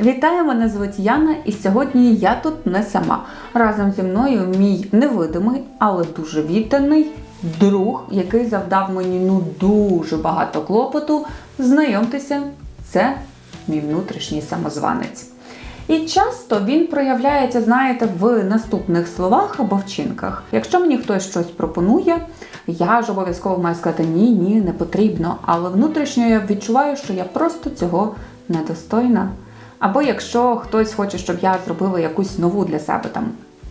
Вітаю, мене звуть Яна, і сьогодні я тут не сама. Разом зі мною мій невидимий, але дуже відданий друг, який завдав мені ну дуже багато клопоту. Знайомтеся, це мій внутрішній самозванець. І часто він проявляється, знаєте, в наступних словах або вчинках. Якщо мені хтось щось пропонує, я ж обов'язково маю сказати ні, ні, не потрібно. Але внутрішньо я відчуваю, що я просто цього недостойна. Або якщо хтось хоче, щоб я зробила якусь нову для себе там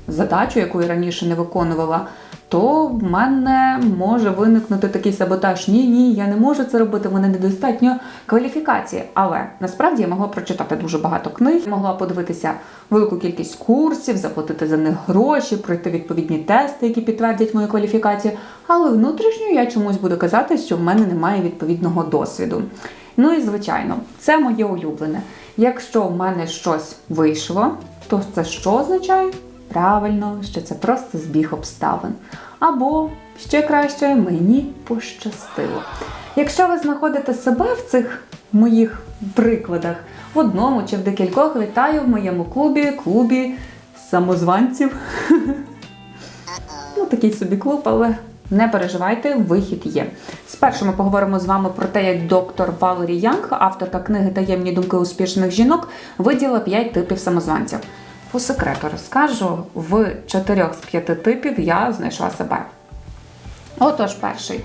задачу, яку я раніше не виконувала, то в мене може виникнути такий саботаж. Ні, ні, я не можу це робити, в мене недостатньо кваліфікації. Але насправді я могла прочитати дуже багато книг, могла подивитися велику кількість курсів, заплатити за них гроші, пройти відповідні тести, які підтвердять мою кваліфікацію. Але внутрішньо я чомусь буду казати, що в мене немає відповідного досвіду. Ну і звичайно, це моє улюблене. Якщо в мене щось вийшло, то це що означає? Правильно, що це просто збіг обставин. Або ще краще мені пощастило. Якщо ви знаходите себе в цих моїх прикладах в одному чи в декількох, вітаю в моєму клубі, клубі самозванців. Ну, такий собі клуб, але не переживайте, вихід є. Спершу ми поговоримо з вами про те, як доктор Валері Янг, авторка книги Таємні думки успішних жінок, виділа 5 типів самозванців. По секрету розкажу, в 4 з 5 типів я знайшла себе. Отож, перший.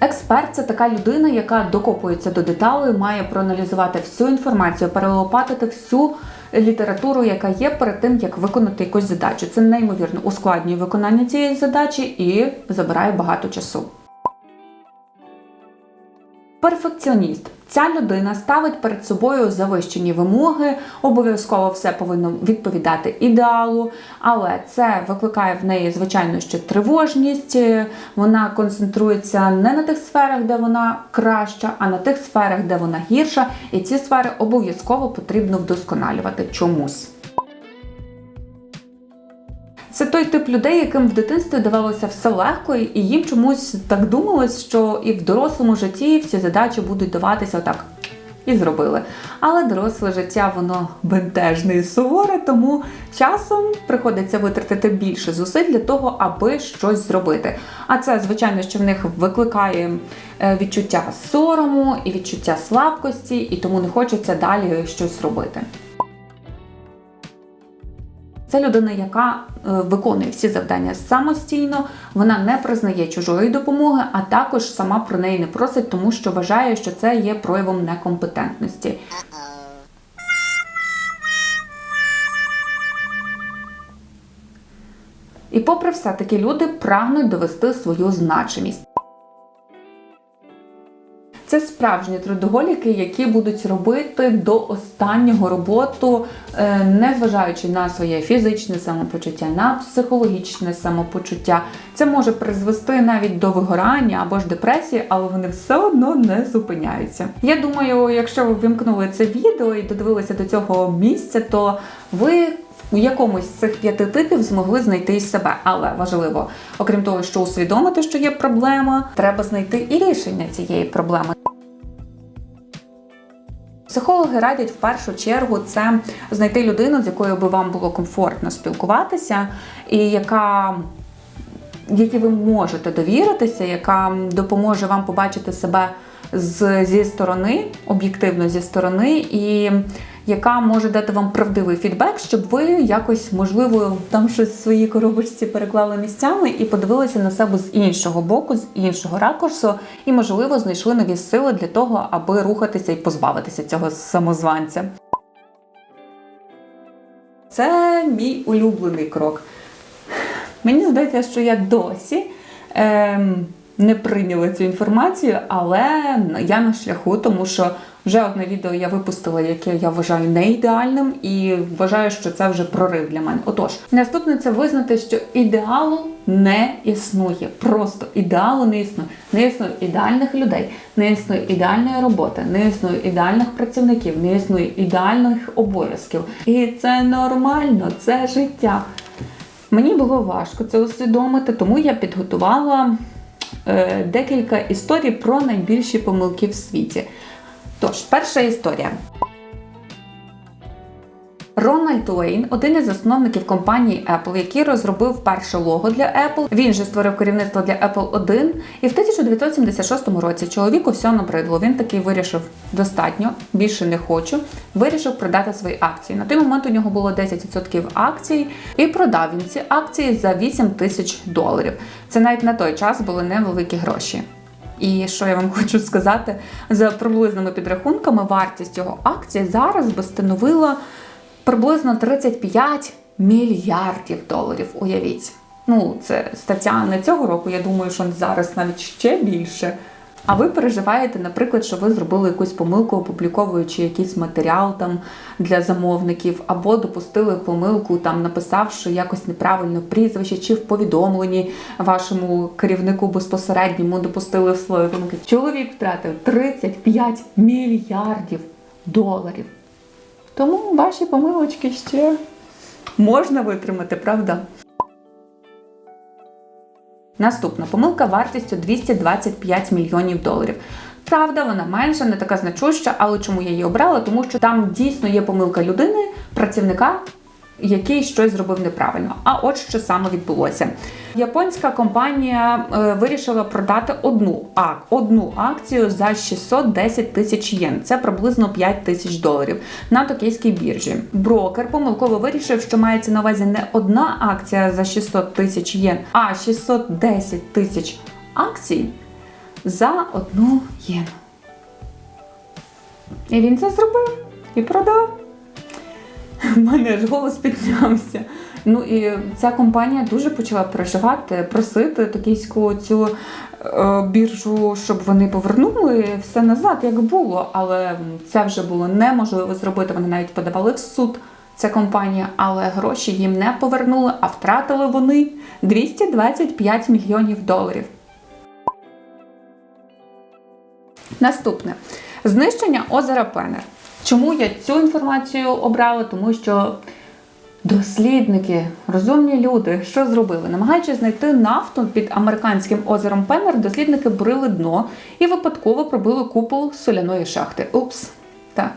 Експерт це така людина, яка докопується до деталей, має проаналізувати всю інформацію, перелопатити всю літературу, яка є перед тим, як виконати якусь задачу. Це неймовірно ускладнює виконання цієї задачі і забирає багато часу. Перфекціоніст. Ця людина ставить перед собою завищені вимоги, обов'язково все повинно відповідати ідеалу, але це викликає в неї, звичайно, ще тривожність. Вона концентрується не на тих сферах, де вона краща, а на тих сферах, де вона гірша, і ці сфери обов'язково потрібно вдосконалювати чомусь. Той тип людей, яким в дитинстві давалося все легко, і їм чомусь так думалось, що і в дорослому житті всі задачі будуть даватися отак. І зробили. Але доросле життя воно бентежне і суворе, тому часом приходиться витратити більше зусиль для того, аби щось зробити. А це, звичайно, що в них викликає е, відчуття сорому і відчуття слабкості, і тому не хочеться далі щось робити. Це людина, яка е, виконує всі завдання самостійно, вона не признає чужої допомоги, а також сама про неї не просить, тому що вважає, що це є проявом некомпетентності. І попри все, такі люди прагнуть довести свою значимість. Це справжні трудоголіки, які будуть робити до останнього роботу, е, незважаючи на своє фізичне самопочуття, на психологічне самопочуття. Це може призвести навіть до вигорання або ж депресії, але вони все одно не зупиняються. Я думаю, якщо ви вимкнули це відео і додивилися до цього місця, то ви. У якомусь з цих п'яти типів змогли знайти себе, але важливо, окрім того, що усвідомити, що є проблема, треба знайти і рішення цієї проблеми. Психологи радять в першу чергу це знайти людину, з якою би вам було комфортно спілкуватися, і яка якій ви можете довіритися, яка допоможе вам побачити себе з, зі сторони, об'єктивно зі сторони, і яка може дати вам правдивий фідбек, щоб ви якось, можливо, там щось в своїй коробочці переклали місцями і подивилися на себе з іншого боку, з іншого ракурсу, і, можливо, знайшли нові сили для того, аби рухатися і позбавитися цього самозванця. Це мій улюблений крок. Мені здається, що я досі ем, не прийняла цю інформацію, але я на шляху, тому що вже одне відео я випустила, яке я вважаю не ідеальним, і вважаю, що це вже прорив для мене. Отож, наступне це визнати, що ідеалу не існує. Просто ідеалу не існує. Не існує ідеальних людей, не існує ідеальної роботи, не існує ідеальних працівників, не існує ідеальних обов'язків. І це нормально, це життя. Мені було важко це усвідомити, тому я підготувала декілька історій про найбільші помилки в світі. Тож, перша історія. Рональд Уейн, один із засновників компанії Apple, який розробив перше лого для Apple. Він же створив керівництво для Apple 1. І в 1976 році чоловіку все набридло. Він такий вирішив достатньо, більше не хочу. Вирішив продати свої акції. На той момент у нього було 10% акцій, і продав він ці акції за 8 тисяч доларів. Це навіть на той час були невеликі гроші. І що я вам хочу сказати, за приблизними підрахунками, вартість його акцій зараз би становила приблизно 35 мільярдів доларів. Уявіть. Ну, це стаття не цього року. Я думаю, що зараз навіть ще більше. А ви переживаєте, наприклад, що ви зробили якусь помилку, опубліковуючи якийсь матеріал там для замовників, або допустили помилку, там написавши якось неправильно прізвище, чи в повідомленні вашому керівнику безпосередньому допустили свої помилки. Чоловік втратив 35 мільярдів доларів. Тому ваші помилочки ще можна витримати, правда? Наступна помилка вартістю 225 мільйонів доларів. Правда, вона менша, не така значуща, але чому я її обрала? Тому що там дійсно є помилка людини, працівника, який щось зробив неправильно. А от що саме відбулося. Японська компанія е, вирішила продати одну а, одну акцію за 610 тисяч єн. Це приблизно 5 тисяч доларів на токійській біржі. Брокер помилково вирішив, що мається на увазі не одна акція за 600 тисяч єн, а 610 тисяч акцій за одну єну. І він це зробив і продав. У мене аж голос піднявся. Ну і ця компанія дуже почала переживати, просити токійську цю е, біржу, щоб вони повернули все назад, як було. Але це вже було неможливо зробити. Вони навіть подавали в суд. Ця компанія, але гроші їм не повернули, а втратили вони 225 мільйонів доларів. Наступне знищення озера Пенер. Чому я цю інформацію обрала? Тому що дослідники, розумні люди, що зробили? Намагаючись знайти нафту під американським озером Пенер, дослідники бурили дно і випадково пробили купол соляної шахти. Упс, так.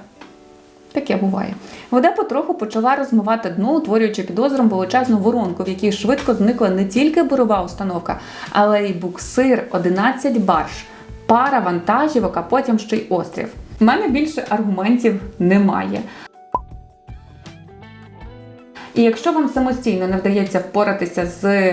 Таке буває. Вода потроху почала розмивати дно, утворюючи під озером величезну воронку, в якій швидко зникла не тільки бурова установка, але й буксир, 11 барж, пара вантажівок, а потім ще й острів. У мене більше аргументів немає. І якщо вам самостійно не вдається впоратися з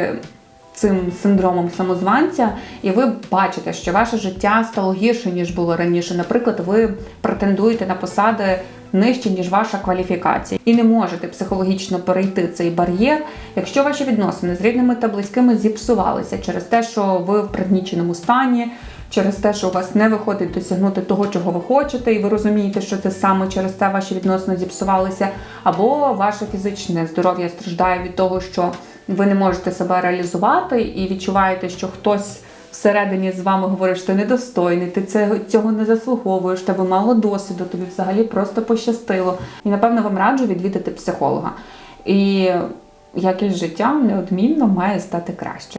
цим синдромом самозванця, і ви бачите, що ваше життя стало гірше, ніж було раніше. Наприклад, ви претендуєте на посади нижче, ніж ваша кваліфікація, і не можете психологічно перейти цей бар'єр, якщо ваші відносини з рідними та близькими зіпсувалися через те, що ви в пригніченому стані. Через те, що у вас не виходить досягнути того, чого ви хочете, і ви розумієте, що це саме через те ваші відносини зіпсувалися, або ваше фізичне здоров'я страждає від того, що ви не можете себе реалізувати і відчуваєте, що хтось всередині з вами говорить, що ти недостойний, ти це, цього не заслуговуєш, тебе мало досвіду, тобі взагалі просто пощастило. І напевно вам раджу відвідати психолога. І якість життя неодмінно має стати краще.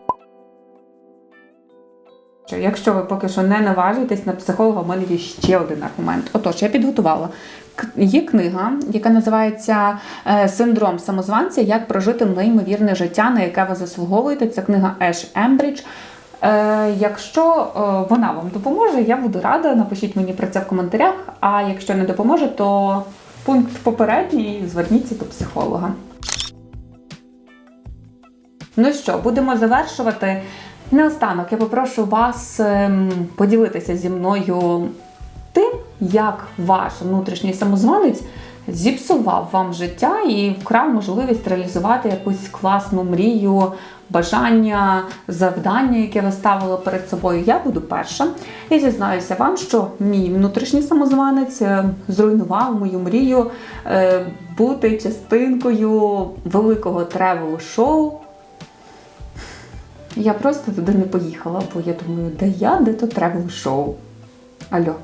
Якщо ви поки що не наважуєтесь на психолога, в мене є ще один аргумент. Отож, я підготувала. Є книга, яка називається е, Синдром самозванця Як прожити неймовірне життя, на яке ви заслуговуєте. Це книга Еш Ембридж. Е, якщо е, вона вам допоможе, я буду рада. Напишіть мені про це в коментарях. А якщо не допоможе, то пункт попередній зверніться до психолога. Ну що, будемо завершувати. Наостанок я попрошу вас ем, поділитися зі мною тим, як ваш внутрішній самозванець зіпсував вам життя і вкрав можливість реалізувати якусь класну мрію, бажання, завдання, яке ви ставили перед собою. Я буду перша і зізнаюся вам, що мій внутрішній самозванець е, зруйнував мою мрію е, бути частинкою великого тревел-шоу. Я просто туди не поїхала, бо я думаю, де я, де то тревел шоу. Альо.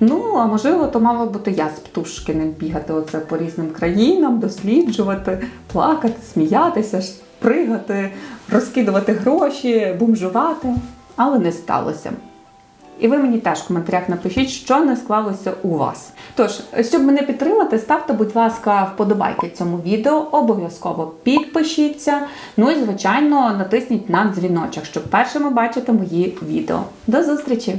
Ну, а можливо, то мало бути я з Птушкиним бігати оце по різним країнам, досліджувати, плакати, сміятися, пригати, розкидувати гроші, бомжувати. Але не сталося. І ви мені теж в коментарях напишіть, що не склалося у вас. Тож, щоб мене підтримати, ставте, будь ласка, вподобайки цьому відео, обов'язково підпишіться. Ну і звичайно натисніть на дзвіночок, щоб першими бачити мої відео. До зустрічі!